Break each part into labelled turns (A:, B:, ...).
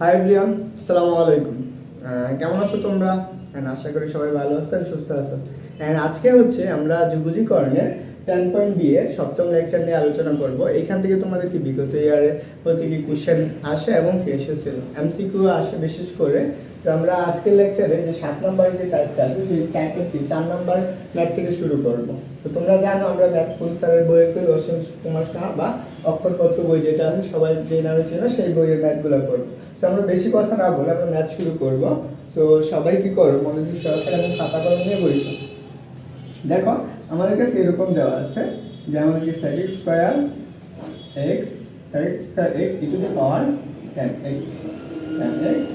A: Hi everyone আসসালামু আলাইকুম কেমন আছো তোমরা? And আশা করি সবাই ভালো আছো সুস্থ আছো। অ্যান্ড আজকে হচ্ছে আমরা যুগুজিকরণের টেন পয়েন্ট বি এর সপ্তম লেকচার নিয়ে আলোচনা করব। এখান থেকে তোমাদের কি বিগত ইয়ারে হচ্ছে কি কোশ্চেন আসে এবং কি এসেছিল? এমসিকিউ আসে বিশেষ করে। তো আমরা আজকের লেকচারে যে সাত নম্বর যে টাইপটা আছে সেই টাইপের চার নম্বর ম্যাথ থেকে শুরু করব। তো তোমরা জানো আমরা ম্যাথ ফুল স্যারের বইয়ের করি অসীম কুমার সাহা বা অক্ষরপত্র বই যেটা আছে, সবাই যে নামে ছিল সেই বইয়ের ম্যাথগুলো করব। তো আমরা বেশি কথা না বলে আমরা ম্যাথ শুরু করব। তো সবাই কি করো, মনোযোগ সহকারে এবং খাতা কলম নিয়ে বইছো দেখো, আমাদের কাছে এরকম দেওয়া আছে যে আমাদেরকে sec square x sec square x e to the power ten x ten x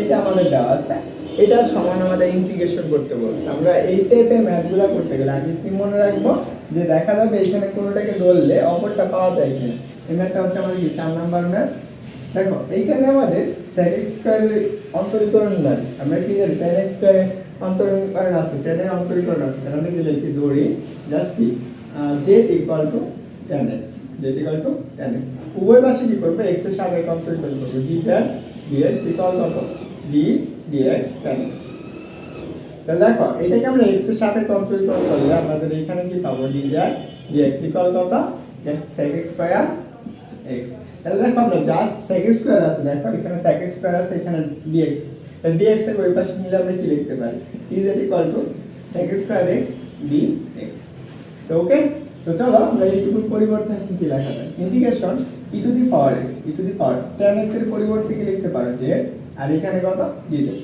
A: এটা আমাদের দেওয়া আছে। এটার সমান আমাদের ইন্টিগ্রেশন করতে বলছে। আমরা এই টাইপের ম্যাথগুলো করতে গেলে আগে কি মনে রাখব? যে দেখা যাবে এখানে কোনোটাকে ধরলে অপরটা পাওয়া যায় কিনা। এই ম্যাথটা হচ্ছে আমাদের কি, চার নাম্বার ম্যাথ দেখো, এইখানে আমাদের সেক স্কোয়ারের অন্তরীকরণ নাই। আমরা কি জানি টেন এক্স স্কোয়ারের অন্তরীকরণ আছে টেনের অন্তরীকরণ আছে। তাহলে আমরা কি লিখি ধরি জাস্ট কি? Z equal to ten x z equal to ten x উভয় পাশে কি করবে? এক্সের সাপেক্ষে অন্তরীকরণ করবে। G per d x equal কত? D d x ten x তাহলে দেখো, এটাকে আমরা এক্সের সাপেক্ষে অন্তরীকরণ করলে আমাদের এখানে কি পাবো? ডি প্যার ডিএক্স ইকুয়াল কত? সেক স্কোয়ার এক্স তাহলে দেখো আমরা জাস্ট সেকেন্ড স্কোয়ার আছে, দেখো এখানে সেকেন্ড স্কোয়ার আছে, এখানে ডিএক্স তাহলে ডিএক্স এর ওই পাশে নিলে আমরা কি লিখতে পারি? Is equal to second square d x তো ওকে তো চলো, আমরা এইটুকুর পরিবর্তে কি লেখা যায়? ইন্টিগ্রেশন ই টু পাওয়ার এর পরিবর্তে কি লিখতে পারো? যে আর এখানে কত? ডিজেড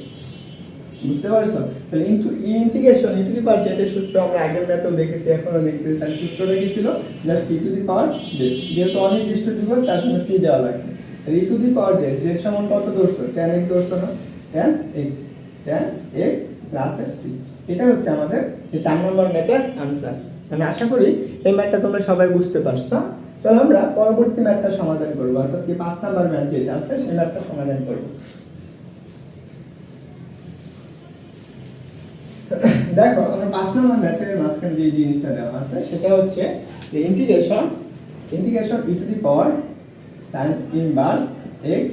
A: বুঝতে পারছ? তাহলে ইনটু ইন্টিগ্রেশন দি সূত্র আমরা আগের ম্যাথেও দেখেছি এখনও তার সূত্রটা কি ছিল? জাস্ট পাওয়ার জেড যেহেতু অনির্দিষ্ট দিবস তার জন্য সি দেওয়া লাগবে। To the power z z সমান কত ধরছো? টেন এক্স ধরছো না? প্লাস সি এটা হচ্ছে আমাদের চার নম্বর ম্যাথের আনসার আমি আশা করি এই ম্যাথটা তোমরা সবাই বুঝতে পারছ। চলো আমরা পরবর্তী ম্যাথটা সমাধান করব। অর্থাৎ কি পাঁচ নাম্বার ম্যাথ যেটা আছে, সেই ম্যাথটা সমাধান করব। দেখো, আমরা পাঁচ নম্বর ম্যাথের মাঝখানে যে জিনিসটা দেওয়া আছে, সেটা হচ্ছে যে integration integration e to the power sine inverse x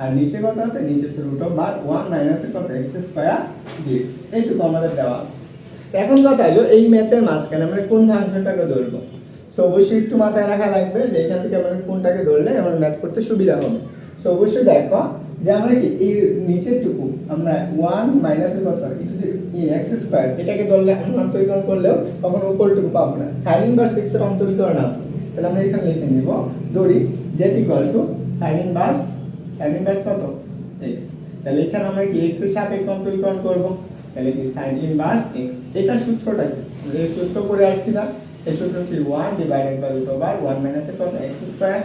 A: আর নিচে কত আছে? নিচে হচ্ছে root of bar one minus কত? এক্স স্কোয়ার ডিএক্স এইটুকু আমাদের দেওয়া আছে। এখন কথা হলো, এই ম্যাথের মাঝখানে আমরা কোন ফাংশনটাকে ধরবো? তো অবশ্যই একটু মাথায় রাখা লাগবে যে এখান থেকে আমরা কোনটাকে ধরলে আমার ম্যাথ করতে সুবিধা হবে। তো অবশ্যই দেখো যে আমরা কি এই নিচেরটুকু আমরা ওয়ান মাইনাসের কত এক্স স্কোয়ার এটাকে ধরলে আমরা অন্তরীকরণ করলেও কখনো উপরটুকু পাবো না। সাইন ইনভার্স এক্সের অন্তরীকরণ আছে। তাহলে আমরা এখানে লিখে নিব ধরি z equal to sine inverse sine inverse কত? এক্স তাহলে এখানে আমরা কি এক্সের সাপেক্ষে অন্তরীকরণ করব? তাহলে কি সাইন ইনভার্স এক্স এটা সূত্রটা কি? সূত্র করে আসছি না। এই সূত্র হচ্ছে one divided by root over one minus কত এক্স স্কোয়ার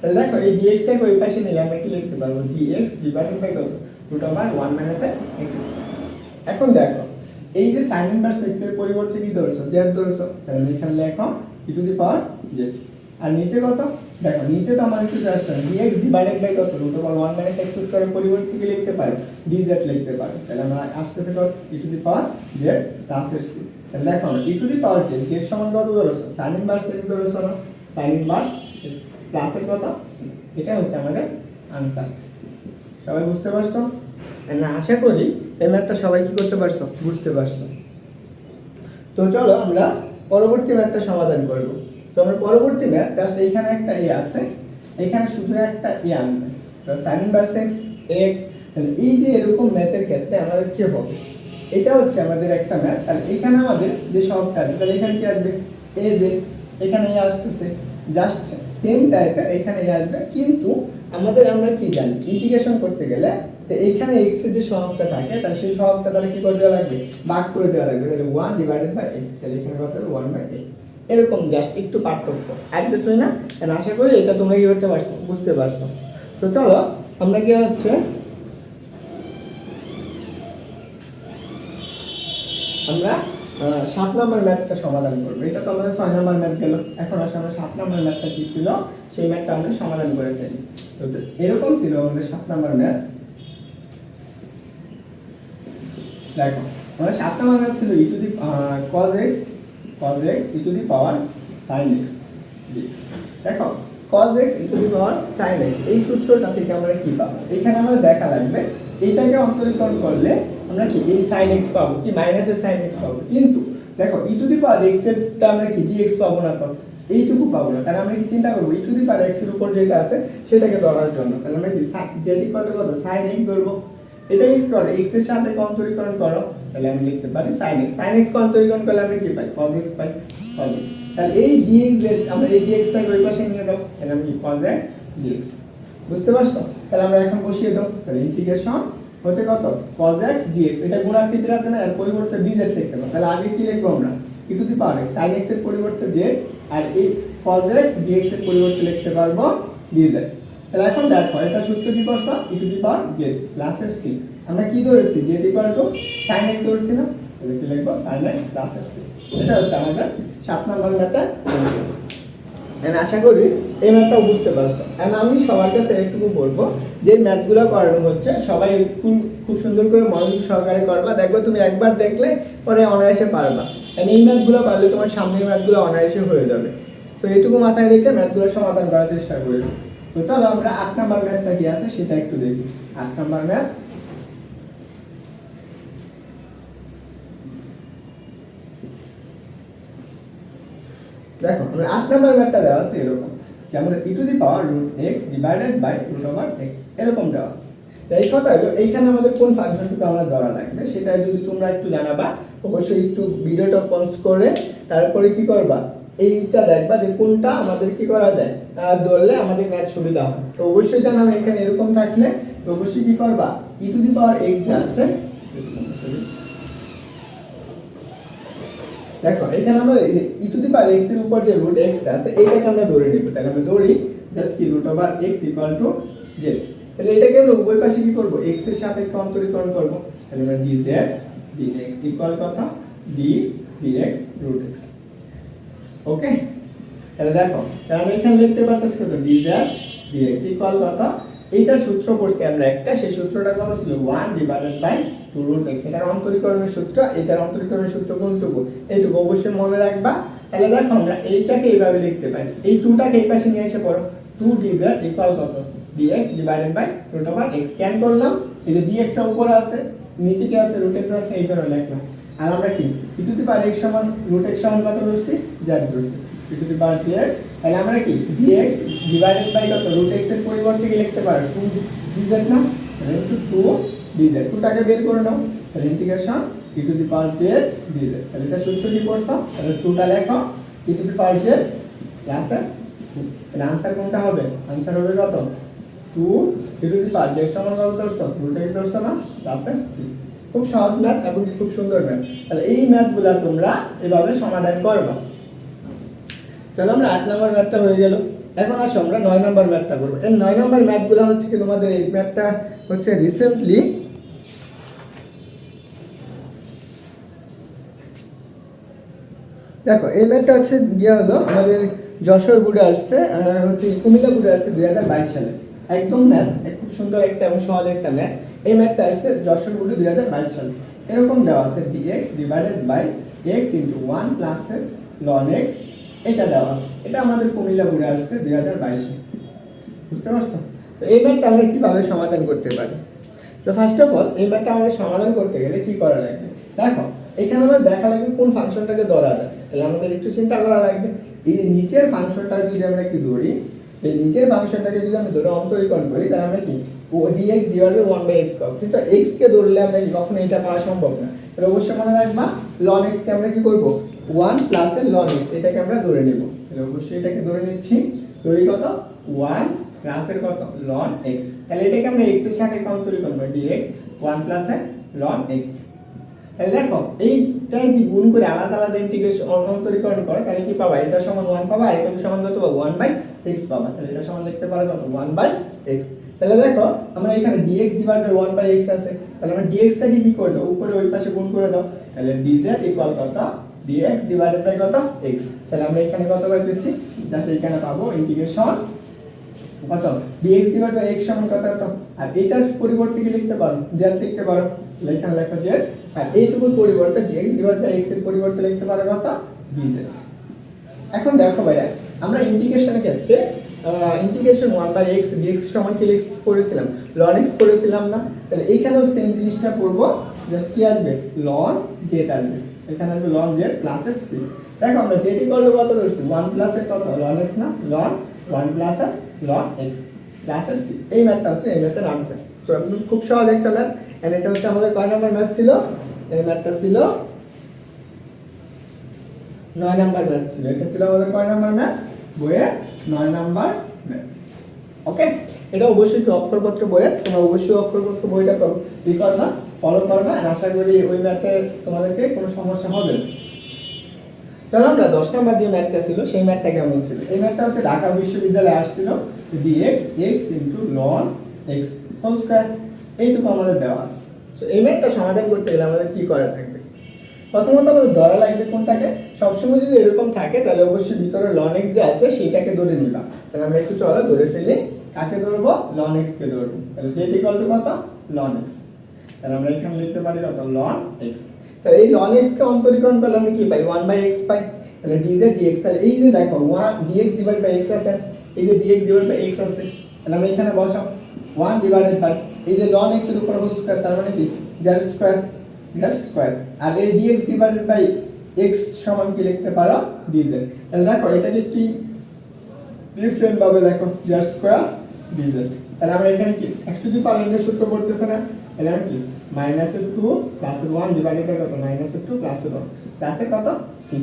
A: তাহলে দেখো, এই dx টাকে ওই পাশে নিলে আমরা কি লিখতে পারব? dx ডিভাইডেড বাই কত রুট ওভার 1 মাইনাস x এখন দেখো, এই যে sin ইনভার্স x এর পরিবর্তে কি ধরছো? z ধরছো। তাহলে এখানে লেখো e to the power z. আর নিচে কত? দেখো, নিচে তো আমাদের কিছু আসছে dx ডিভাইডেড বাই কত? Root over 1 minus x square এর পরিবর্তে কি লিখতে পারি? dz লিখতে পারি। তাহলে আমরা আসতেছে কত? e to the power z plus এর c তাহলে দেখো e to the power z z সমান কত ধরছো sin ইনভার্স x ধরছো না sin ইনভার্স x প্লাসের কথা এটা হচ্ছে আমাদের আনসার সবাই বুঝতে পারছ? না আশা করি এই ম্যাথটা সবাই কি করতে পারছ? বুঝতে পারছ। তো চলো আমরা পরবর্তী ম্যাথটা সমাধান করব। তো আমরা পরবর্তী ম্যাথ জাস্ট এইখানে একটা এ আছে, এখানে শুধু একটা এ আনবে। সাইন ইনভার্স এক্স এক্স এই যে এরকম ম্যাথের ক্ষেত্রে আমাদের কি হবে? এটা হচ্ছে আমাদের একটা ম্যাথ। আর এখানে আমাদের যে সবটা আছে, তাহলে এখানে কি আসবে? এ দে এখানে এ আসতেছে। জাস্ট সেম টাইপের এখানে এ আসবে। কিন্তু আমাদের আমরা কি জানি? ইন্টিগ্রেশন করতে গেলে তো এখানে এক্সের যে সহগটা থাকে তার সেই সহগটা তাহলে কি করে দেওয়া লাগবে? ভাগ করে দেওয়া লাগবে। তাহলে ওয়ান ডিভাইডেড বাই এইট তাহলে এখানে কত ওয়ান বাই এইট এরকম জাস্ট একটু পার্থক্য। আর কিছুই না আশা করি এটা তোমরা কি করতে পারছ, বুঝতে পারছ। তো চলো, আমরা কি হচ্ছে আমরা সাত নম্বর ম্যাথটা সমাধান করব। এটা তো আমাদের ছয় নম্বর ম্যাথ গেল। এখন আসলে আমরা সাত নম্বর ম্যাথটা কি ছিল? সেই ম্যাথটা আমরা সমাধান করে ফেলি। তো এরকম ছিল আমাদের সাত নম্বর ম্যাথ। দেখো, আমাদের সাত নম্বর ম্যাথ ছিল e the cos x cos x e to the power sine x দেখো, cos x into the power sin x, এই সূত্রটা থেকে আমরা কি পাবো? এখানে আমাদের দেখা লাগবে, এইটাকে অন্তরীকরণ করলে আমরা কি, এই sin x পাবো কি মাইনাসের sin x পাবো। কিন্তু দেখো e to the power x এরটা আমরা কি, dx পাবো না তো? এইটুকু পাবো না। তাহলে আমরা কি চিন্তা করব? e পাওয়ার x এর উপর যেটা আছে, সেটাকে ধরার জন্য। তাহলে আমরা কি যেটি করলে কত? sin x ধরবো। এটাকে কি করো? x সাথে অন্তরীকরণ করো। তাহলে আমি লিখতে পারি x sin x কে অন্তরীকরণ করলে আমি কি পাই? cos x পাই, cos x তাহলে এই এর- আমরা এই dx টাকে ওই পাশে নিয়ে দাও তাহলে আমি কি cos x dx বুঝতে পারছ? তাহলে আমরা এখন বসিয়ে দাও তাহলে ইন্টিগ্রেশন হচ্ছে কত? cos x dx এটা গুণাকৃতির আছে না, এর পরিবর্তে dz লিখতে পারো তাহলে আগে কি লিখব আমরা? e to the power x sin x এর পরিবর্তে z, আর এই cos x dx এর পরিবর্তে লিখতে পারব dz তাহলে এখন দেখো, এটা সূত্র কি করছ? e to the power z plus এর c আমরা কি ধরেছি? যে ইকুয়াল টু sin x ধরেছি না কি লিখব? Sin x প্লাস c এটা হচ্ছে আমাদের সাত নম্বর মেথড And আশা করি এই ম্যাথটাও বুঝতে পারছ। এন্ড আমি সবার কাছে একটুকু বলব, যে ম্যাথগুলো করানো হচ্ছে, সবাই খুব- সুন্দর করে মনোযোগ সহকারে করবা। দেখবে তুমি একবার দেখলে পরে অনায়াসে পারবা। And এই ম্যাথগুলো পারলে তোমার সামনের ম্যাথগুলো অনায়াসে হয়ে যাবে। তো এইটুকু মাথায় রেখে ম্যাথগুলো সমাধান করার চেষ্টা করি। তো চলো আমরা আট নাম্বার ম্যাথটা কি আছে সেটা একটু দেখি। আট নাম্বার ম্যাথ দেখো আট নাম্বার ম্যাথটা দেওয়া আছে এরকম। যে আমাদের e to the power root x divided by root over x এরকম দেওয়া আছে। এই কথা হলো, এইখানে আমাদের কোন ফাংশনটুকু আমরা ধরা লাগবে? সেটা যদি তোমরা একটু জানাবা, অবশ্যই একটু ভিডিওটা পজ করে, তারপরে কি করবা? এইটা দেখবা যে কোনটা আমাদের কি করা যায়? ধরলে আমাদের ম্যাথ সুবিধা হয় তো অবশ্যই জানাবে, এখানে এরকম থাকলে। তো অবশ্যই কি করবা? ই টু দি পাওয়ার এক্স আছে দেখো, এখানে আমরা ই টু দি পাওয়ার x এর উপর যে রুট টা আছে, এইটাকে আমরা ধরে নিব। তাহলে আমরা ধরি জাস্ট কি root over x equal to z তাহলে এটাকে আমরা উভয় পাশে কি করব? x এর সাপেক্ষে অন্তরীকরণ করব। তাহলে আমরা dz, dx ইকুয়াল কত? d, dx root x okay তাহলে দেখো, তাহলে আমরা এখানে লিখতে পারতেছি কত? dz, dx ইকুয়াল কত? এইটার সূত্র পড়ছি আমরা একটা, সেই সূত্রটা কত ছিল 1 ডিভাইডেড বাই 2 রুট এটার অন্তরীকরণের সূত্র, এটার অন্তরীকরণের সূত্র কোনটুকু এইটুকু অবশ্যই মনে রাখবা। তাহলে দেখো, আমরা এইটাকে এইভাবে লিখতে পারি। এই 2টাকে এই পাশে নিয়ে এসে পড়ো। 2 dz ইকুয়াল কত? dx divided by root over x ক্যান করলাম। এই যে dx টা উপরে আছে নিচে কি আছে রুট x আছে, এই জন্য লিখলাম। আর আমরা কি? e to the power x সমান রুট x সমান কত ধরছি? z ধরছি। e টু দি তাহলে আমরা কি? dx ডিভাইডেড বাই কত? রুট x এর পরিবর্তে কি লিখতে পারি? 2 dz না? তাহলে একটু 2 dz 2 টাকে বের করে নাও? তাহলে integration e to the power z dz তাহলে এটা সূত্র কি করছ, তাহলে 2 টা লেখো e to the power z plus তাহলে আনসার কোনটা হবে? আনসার হবে কত? 2 e to the power z সমান কত ধরছো? x ধরছো না? প্লাস c খুব সহজ ম্যাথ এবং খুব সুন্দর ম্যাথ তাহলে এই ম্যাথগুলো তোমরা এভাবে সমাধান করবা। চলো আমরা আট নম্বর ম্যাথটা হয়ে গেল। এখন আসো আমরা নয় নম্বর ম্যাথটা করব। এই নয় নম্বর ম্যাথগুলো হচ্ছে কি তোমাদের এই ম্যাথটা হচ্ছে রিসেন্টলি দেখো, এই ম্যাথটা হচ্ছে গিয়ে হলো আমাদের যশোর বুড়ে আসছে হচ্ছে কুমিল্লা বুড়ে আসছে দুই হাজার বাইশ সালে। একদম ম্যাথ খুব সুন্দর একটা এবং সহজ একটা ম্যাথ এই ম্যাথটা আসছে যশোর বুড়ে দুই হাজার বাইশ সালে। এরকম দেওয়া আছে d x divided by x into one plus ln x এটা দেওয়া আছে। এটা আমাদের কুমিল্লা বুড়ে আসছে দুই হাজার বাইশে বুঝতে পারছ? তো এই ম্যাথটা আমরা কীভাবে সমাধান করতে পারি? তো ফার্স্ট অফ অল এই ম্যাথটা আমাদের সমাধান করতে গেলে কী করা লাগবে? দেখো, এখানে আমাদের দেখা লাগবে কোন ফাংশনটাকে ধরা যায়। তাহলে আমাদের একটু চিন্তা করা লাগবে। এই যে নিচের ফাংশনটা যদি আমরা কি ধরি, এই নিচের ফাংশনটাকে যদি আমরা ধরে অন্তরীকরণ করি, তাহলে আমরা কি? ও d x divide by one by x পাবো। কিন্তু এক্স কে ধরলে আমরা কখনো এটা পাওয়া সম্ভব না। তাহলে অবশ্যই মনে রাখবা লন এক্স কে আমরা কি করব? ওয়ান প্লাস এর লন এক্স এটাকে আমরা ধরে নেব। তাহলে অবশ্যই এটাকে ধরে নিচ্ছি। ধরি কত? ওয়ান প্লাসের কত? লন এক্স তাহলে এটাকে আমরা এক্সের সাথে করি ডিএক্স ওয়ান প্লাস এর লন এক্স তাহলে দেখো, এইটাই কি গুণ করে আলাদা আলাদা ইন্টিগ্রেশন অন্তরীকরণ করে, তাহলে কি পাবা? এটা সমান ওয়ান পাবা এটা সমান কত পাবো? ওয়ান বাই এক্স পাবা। তাহলে এটা সমান লিখতে পারো কত? ওয়ান বাই এক্স তাহলে দেখো, আমরা এখানে d x divide by one by x আছে। তাহলে আমরা ডিএক্স টাকে কি করে দাও? উপরে ওই পাশে গুণ করে দাও। তাহলে ডিজেড ইকুয়াল কত? ডিএক্স ডিভাইডেড বাই কত? এক্স তাহলে আমরা এখানে কত পাইতেছি? জাস্ট এখানে পাবো ইন্টিগ্রেশন কত? dx ডিভাইড বাই x সমান কত? কত আর এটার পরিবর্তে কি লিখতে পারো? z লিখতে পারো। এখানে লেখো z আর এইটুকুর পরিবর্তে dx ডিভাইড বাই x এর পরিবর্তে লিখতে পারো কত? dz এখন দেখো ভাইয়া, আমরা ইন্টিগ্রেশনের ক্ষেত্রে integration one by x d x সমান কি এক্স করেছিলাম। লন এক্স করেছিলাম না। তাহলে এখানেও সেম জিনিসটা করব। জাস্ট কি আসবে? লন জেড আসবে। এখানে আসবে লন জেড প্লাসের সি দেখো আমরা জেড টু কত রয়েছে ওয়ান প্লাসের কত? লন এক্স না? লন ওয়ান প্লাস আর লন এক্স প্লাসের সি এই ম্যাথটা হচ্ছে এই ম্যাথের আনসার সো খুব সহজ একটা ম্যাথ এন্ড এটা হচ্ছে আমাদের কয় নাম্বার ম্যাথ ছিল? এই ম্যাথটা ছিল নয় নাম্বার ম্যাথ ছিল। এটা ছিল আমাদের কয় নাম্বার ম্যাথ বইয়ের নয় নাম্বার ম্যাথ ওকে এটা অবশ্যই অক্ষরপত্র বইয়ের, তোমরা অবশ্যই অক্ষরপত্র বইটা করো কি করবা ফলো করবা আর আশা করি ওই ম্যাথে তোমাদেরকে কোনো সমস্যা হবে না। চলো আমরা দশ নাম্বার যে ম্যাথটা ছিল, সেই ম্যাথটা কেমন ছিল? এই ম্যাথটা হচ্ছে ঢাকা বিশ্ববিদ্যালয়ে আসছিল d x x into ln x whole square এইটুকু আমাদের দেওয়া আছে। সো এই ম্যাথটা সমাধান করতে গেলে আমাদের কি করা থাকবে? প্রথমত আমাদের ধরা লাগবে কোনটাকে? সবসময় যদি এরকম থাকে, তাহলে অবশ্যই ভিতরে লন এক্স যে আছে, সেইটাকে ধরে নিবা। তাহলে আমরা একটু চলো ধরে ফেলি, কাকে ধরবো? লন এক্স কে ধরবো। তাহলে ইকুয়াল টু কত? লন এক্স তাহলে আমরা এখানে লিখতে পারি কত? লন এক্স তাহলে এই লন এক্স কে অন্তরীকরণ করলে আমরা কি পাই? ওয়ান বাই এক্স পাই। তাহলে ডি জেড ডিএক্স তাহলে এই যে দেখো one d d x divide by x আছে, এই যে ডিএক্স ডিভাইড বাই এক্স আছে, তাহলে আমরা এখানে বসাও। ওয়ান ডিভাইডেড বাই এই যে লন এক্সের উপর হোল স্কয়ার তার মানে কি? জেড স্কয়ার জেড স্কয়ার আর এই ডিএক্স ডিভাইডেড বাই এক্স সমান কি লিখতে পারো? ডিজেড তাহলে দেখো, এটাকে কি ডিফারেন্ট ভাবে দেখো জেড স্কয়ার ডিজেড তাহলে আমরা এখানে কি? x টু দি পাওয়ার সূত্র পড়তেছে না? তাহলে আমরা কি? মাইনাস এর টু প্লাস এর ওয়ান ডিভাইডেড বাই কত? মাইনাস এর টু প্লাস এর ওয়ান প্লাস এর কত? সি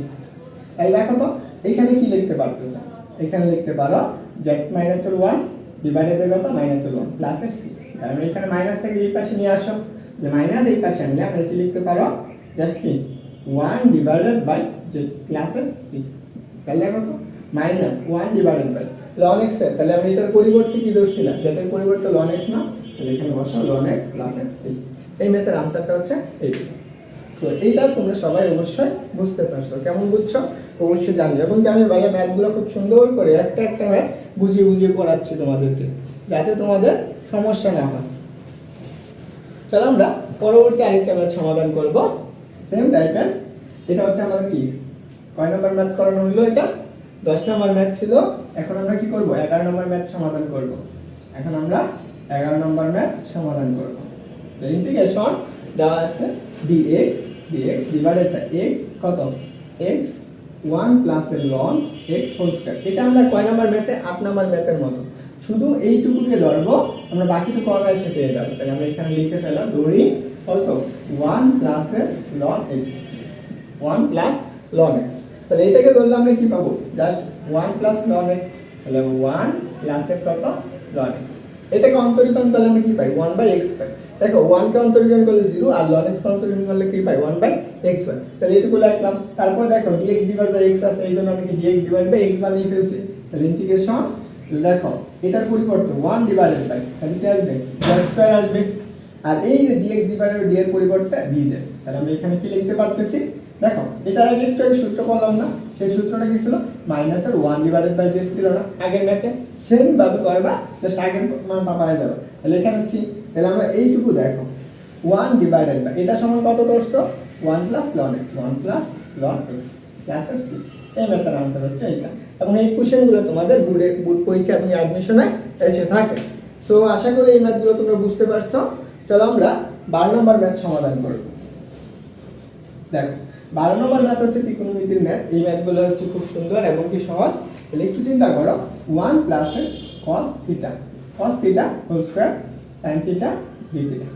A: তাহলে দেখো তো, এখানে কি লিখতে পারতেছো? এখানে লিখতে পারো জেড মাইনাস এর ওয়ান ডিভাইডেড বাই কত? মাইনাস এর ওয়ান প্লাস এর সি তাহলে এখানে মাইনাস থেকে এই পাশে নিয়ে আসো। যে মাইনাস এই পাশে আনলে আমরা কি লিখতে পারো? জাস্ট কি? ওয়ান ডিভাইডেড বাই যে প্লাস এর সি তাহলে দেখো minus one divided by ln এক্সের। তাহলে আমি এটার পরিবর্তে কি ধরছিলাম? যেটার পরিবর্তে লন এক্স না? তাহলে এখানে বসাও ln x plus x c এই ম্যাথের আনসারটা হচ্ছে এইটা তো এইটা তোমরা সবাই অবশ্যই বুঝতে পারছ। কেমন বুঝছ? অবশ্যই জানবে এবং আমি ভাইয়া ম্যাথগুলো খুব সুন্দর করে একটা একটা ম্যাথ বুঝিয়ে বুঝিয়ে পড়াচ্ছি তোমাদেরকে। যাতে তোমাদের সমস্যা না হয়। চলো আমরা পরবর্তী আরেকটা ম্যাথ সমাধান করব। সেম টাইপের এটা হচ্ছে আমাদের কি? কয় নম্বর ম্যাথ করানো হলো এটা? দশ নম্বর ম্যাথ ছিল। এখন আমরা কি করব? এগারো নম্বর ম্যাথ সমাধান করব। এখন আমরা এগারো নম্বর ম্যাথ সমাধান করব। ইন্টিগ্রেশন দেওয়া আছে। dx dx divided by x কত? x 1 প্লাস এর ln x হোল স্কয়ার এটা আমরা কয় নাম্বার ম্যাথে আট নাম্বার ম্যাথের মতো। শুধু এইটুকুকে ধরবো, আমরা বাকি বাকিটুকু অনায়াসে পেয়ে যাব। তাই আমরা এখানে লিখে ফেলা ধরি, কত? 1 প্লাস এর ln x 1 plus ln x তাহলে এটাকে ধরলে আমরা কি পাবো? জাস্ট 1 প্লাস ln x তাহলে 1 প্লাস এর কত? ln x এটাকে অন্তরীকরণ করলে আমরা কি পাই? 1 বাই x পাই। দেখো 1 কে অন্তরীকরণ করলে 0 আর x কে অন্তরীকরণ করলে কি পাই? 1 বাই x পাই। তাহলে এটুকু লিখলাম। তারপর দেখো, dx ডিভাইড বাই x আছে, এই জন্য আমি কি dx ডিভাইড বাই x বানিয়ে ফেলছি। তাহলে ইন্টিগ্রেশন দেখো এটার পরিবর্তে ওয়ান ডিভাইডেড বাই তাহলে কি আসবে z স্কয়ার আসবে আর এই যে dx ডিভাইড বাই d এর পরিবর্তে dz তাহলে আমরা এখানে কি লিখতে পারতেছি? দেখো এটা আগে একটু আগে সূত্র করলাম না, সেই সূত্রটা কি ছিল? মাইনাস এর ওয়ান ডিভাইডেড বাই জেড ছিল না, আগের ম্যাথে সেম ভাবে করবা জাস্ট আগের মানটা পাই যাবে। তাহলে এখানে সি তাহলে আমরা এইটুকু দেখো। ওয়ান ডিভাইডেড বাই এটা সমান কত ধরছো? One plus ln x one plus ln x plus C এই ম্যাথের আনসার হচ্ছে এটা। এবং এই কোশ্চেনগুলো তোমাদের বুডে বুড পরীক্ষা এবং অ্যাডমিশনে এসে থাকে। সো আশা করি এই ম্যাথগুলো তোমরা বুঝতে পারছ। চলো আমরা বারো নম্বর ম্যাথ সমাধান করব দেখো, বারো নম্বর ম্যাথ হচ্ছে ত্রিকোণমিতির ম্যাথ এই ম্যাথগুলো হচ্ছে খুব সুন্দর এবং কি সহজ। তাহলে একটু চিন্তা করো। One plus cos theta cos theta whole square sine theta d theta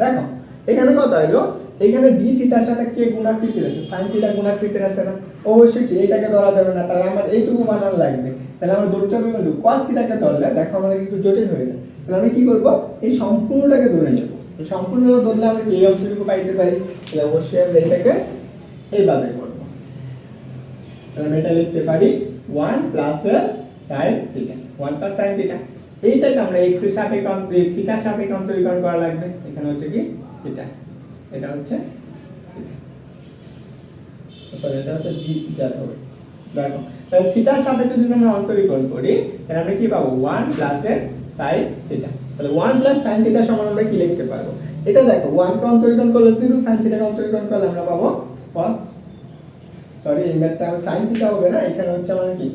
A: দেখো, এখানে কত হলো এখানে ডি থিটার সাথে কে গুণাকৃতির আছে সাইন থিটা গুণাকৃতির আছে না? অবশ্যই কি এটাকে ধরা যাবে না, তাহলে আমার এইটুকু বানান লাগবে। তাহলে আমরা ধরতে হবে কিন্তু কস থিটাকে ধরলে, দেখো আমাদের একটু জটিল হয়ে যায়। তাহলে আমি কি করব? এই সম্পূর্ণটাকে ধরে নেব। এই সম্পূর্ণটা ধরলে আমরা এই অংশটুকু পাইতে পারি। তাহলে অবশ্যই আমরা এটাকে এইভাবে করব। তাহলে আমি এটা লিখতে পারি one plus sine theta one plus sine theta এইটাকে আমরা এক্সের সাপেক্ষে থিটার সাপেক্ষে অন্তরীকরণ করা লাগবে। এখানে হচ্ছে কি থিটা এটা হচ্ছে সরি এটা হচ্ছে জি যাতে হবে দেখো, তাহলে থিটার সাপেক্ষে যদি আমরা অন্তরীকরণ করি, তাহলে আমরা কি পাবো? ওয়ান প্লাস এর সাইন থিটা তাহলে ওয়ান প্লাস সাইন থিটা সমান আমরা কি লিখতে পারব? এটা দেখো ওয়ান কে অন্তরীকরণ করলে জিরো সাইন থিটাকে অন্তরীকরণ করলে আমরা পাবো সরি এই ম্যাথটা সাইন থিটা হবে না, এখানে হচ্ছে আমাদের কি?